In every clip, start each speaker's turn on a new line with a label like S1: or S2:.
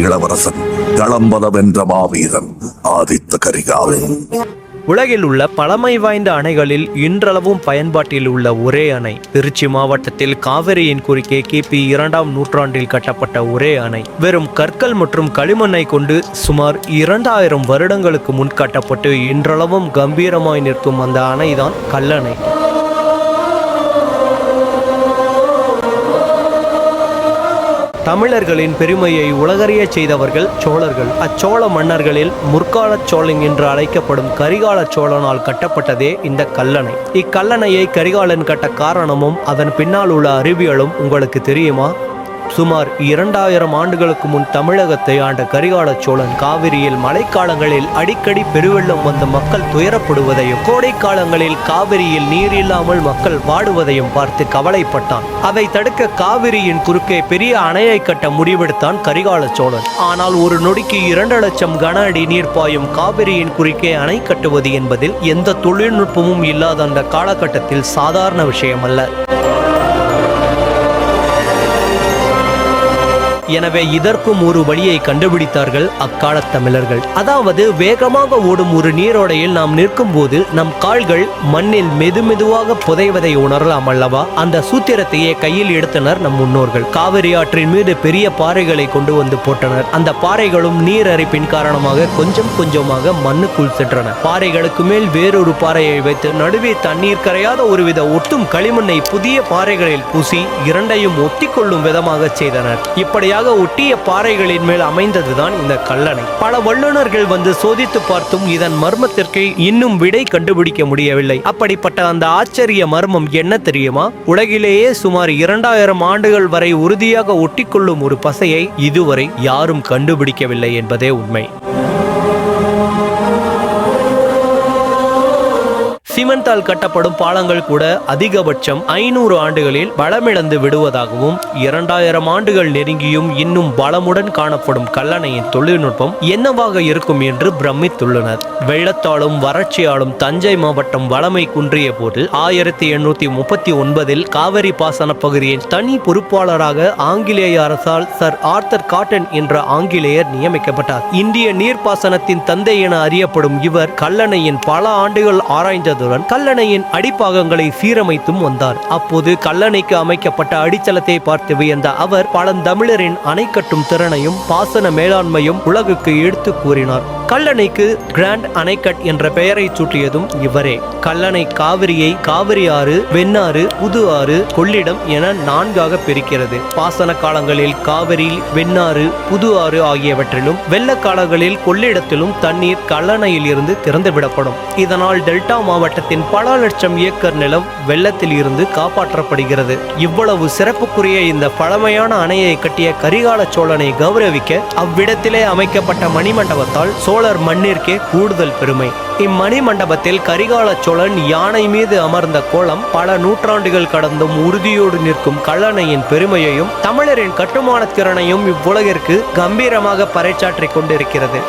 S1: இளவரசன் களம்பலம் மாவீரன் ஆதித்த கரிகாலன்.
S2: உலகில் உள்ள பழமை வாய்ந்த அணைகளில் இன்றளவும் பயன்பாட்டில் உள்ள ஒரே அணை திருச்சி மாவட்டத்தில் காவிரியின் குறுக்கே கிபி இரண்டாம் நூற்றாண்டில் கட்டப்பட்ட ஒரே அணை. வெறும் கற்கள் மற்றும் களிமண்ணை கொண்டு சுமார் இரண்டாயிரம் வருடங்களுக்கு முன் கட்டப்பட்டு இன்றளவும் கம்பீரமாய் நிற்கும் அந்த அணைதான் கல்லணை. தமிழர்களின் பெருமையை உலகறியச் செய்தவர்கள் சோழர்கள். அச்சோழ மன்னர்களில் முற்காலச் சோழன் என்று அழைக்கப்படும் கரிகால சோழனால் கட்டப்பட்டதே இந்த கல்லணை. இக்கல்லணையை கரிகாலன் கட்ட காரணமும் அதன் பின்னால் உள்ள அறிவியலும் உங்களுக்கு தெரியுமா? சுமார் இரண்டாயிரம் ஆண்டுகளுக்கு முன் தமிழகத்தை ஆண்ட கரிகால சோழன் காவிரியில் மழைக்காலங்களில் அடிக்கடி பெருவெள்ளம் வந்த மக்கள் துயரப்படுவதையும் கோடை காலங்களில் காவிரியில் நீர் இல்லாமல் மக்கள் வாடுவதையும் பார்த்து கவலைப்பட்டான். அதை தடுக்க காவிரியின் குறுக்கே பெரிய அணையை கட்ட முடிவெடுத்தான் கரிகால சோழன். ஆனால் ஒரு நொடிக்கு இரண்டு லட்சம் கன அடி நீர் பாயும் காவிரியின் குறுக்கே அணை கட்டுவது என்பதில் எந்த தொழில்நுட்பமும் இல்லாத அந்த காலகட்டத்தில் சாதாரண விஷயமல்ல. எனவே இதற்கும் ஒரு வழியை கண்டுபிடித்தார்கள் அக்கால தமிழர்கள். அதாவது வேகமாக ஓடும் ஒரு நீரோடையில் நாம் நிற்கும் போது நம் கால்கள் மண்ணில் மெதுமெதுவாக புதைவதை உணரலாம் அல்லவா? அந்த சூத்திரத்தையே கையில் எடுத்தனர் நம் முன்னோர்கள். காவிரி ஆற்றின் மீது பெரிய பாறைகளை கொண்டு வந்து போட்டனர். அந்த பாறைகளும் நீர் அரிப்பின் காரணமாக கொஞ்சம் கொஞ்சமாக மண்ணுக்குள் சென்றன. பாறைகளுக்கு மேல் வேறொரு பாறையை வைத்து நடுவே தண்ணீர் கரையாத ஒருவித ஒட்டும் களிமண்ணை புதிய பாறைகளில் பூசி இரண்டையும் ஒட்டிக்கொள்ளும் விதமாக செய்தனர். இப்படியாக ஒட்டிய பாறைகளின் மேல் அமைந்ததுதான் இந்த கல்லணை. பல வல்லுநர்கள் வந்து சோதித்து பார்த்தும் இதன் மர்மத்திற்கு இன்னும் விடை கண்டுபிடிக்க முடியவில்லை. அப்படிப்பட்ட அந்த ஆச்சரிய மர்மம் என்ன தெரியுமா? உலகிலேயே சுமார் இரண்டாயிரம் ஆண்டுகள் வரை உறுதியாக ஒட்டிக்கொள்ளும் ஒரு பசையை இதுவரை யாரும் கண்டுபிடிக்கவில்லை என்பதே உண்மை. சிமெண்டால் கட்டப்படும் பாலங்கள் கூட அதிகபட்சம் ஐநூறு ஆண்டுகளில் பலமிழந்து விடுவதாகவும் இரண்டாயிரம் ஆண்டுகள் நெருங்கியும் இன்னும் பலமுடன் காணப்படும் கல்லணையின் தொழில்நுட்பம் என்னவாக இருக்கும் என்று பிரமித்துள்ளனர். வெள்ளத்தாலும் வறட்சியாலும் தஞ்சை மாவட்டம் வளமை குன்றிய போது ஆயிரத்தி எண்ணூத்தி முப்பத்தி ஒன்பதில் காவிரி பாசன பகுதியின் தனி பொறுப்பாளராக ஆங்கிலேய அரசால் சர் ஆர்த்தர் காட்டன் என்ற ஆங்கிலேயர் நியமிக்கப்பட்டார். இந்திய நீர்ப்பாசனத்தின் தந்தை என அறியப்படும் இவர் கல்லணையின் பல ஆண்டுகள் ஆராய்ந்தது செய்ததுடன் கல்லணையின் அடிப்பாகங்களை சீரமைத்தும் வந்தார். அப்போது கல்லணைக்கு அமைக்கப்பட்ட அடித்தளத்தை பார்த்து வியந்த அவர் பழந்தமிழரின் அணை கட்டும் திறனையும் பாசன மேலாண்மையும் உலகுக்கு எடுத்து கூறினார். கல்லணைக்கு கிராண்ட் அணைக்கட் என்ற பெயரை சூட்டியதும் இவரே. கல்லணை காவிரியை காவிரி ஆறு வெண்ணாறு புது ஆறு கொள்ளிடம் என நான்காக பிரிக்கிறது. பாசன காலங்களில் காவிரி வெண்ணாறு புது ஆறு ஆகியவற்றிலும் வெள்ள காலங்களில் கொள்ளிடத்திலும் தண்ணீர் கல்லணையில் இருந்து திறந்துவிடப்படும். இதனால் டெல்டா மாவட்டத்தின் பல லட்சம் ஏக்கர் நிலம் வெள்ளத்தில் இருந்து காப்பாற்றப்படுகிறது. இவ்வளவு சிறப்புக்குரிய இந்த பழமையான அணையை கட்டிய கரிகால சோழனை கௌரவிக்க அவ்விடத்திலே அமைக்கப்பட்ட மணிமண்டபத்தால் சோழர் மண்ணிற்கே கூடுதல் பெருமை. இம்மணி மண்டபத்தில் கரிகால சோழன் யானை மீது அமர்ந்த கோலம் பல நூற்றாண்டுகள் கடந்தும் உறுதியோடு நிற்கும் கல்லணையின் பெருமையையும் தமிழரின் கட்டுமான திறனையும் இவ்வுலகிற்கு கம்பீரமாக பறைச்சாற்றிக் கொண்டிருக்கிறது.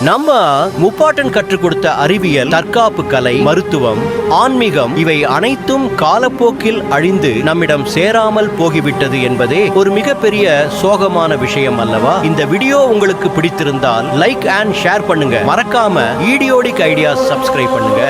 S2: நம்ம முப்பாட்டன் கற்றுக் கொடுத்த அறிவியல் தற்காப்பு கலை மருத்துவம் ஆன்மீகம் இவை அனைத்தும் காலப்போக்கில் அழிந்து நம்மிடம் சேராமல் போகிவிட்டது என்பதே ஒரு மிகப்பெரிய சோகமான விஷயம் அல்லவா? இந்த வீடியோ உங்களுக்கு பிடித்திருந்தால் லைக் அண்ட் ஷேர் பண்ணுங்க. மறக்காம ஈடியோடிக் ஐடியாஸ் சப்ஸ்கிரைப் பண்ணுங்க.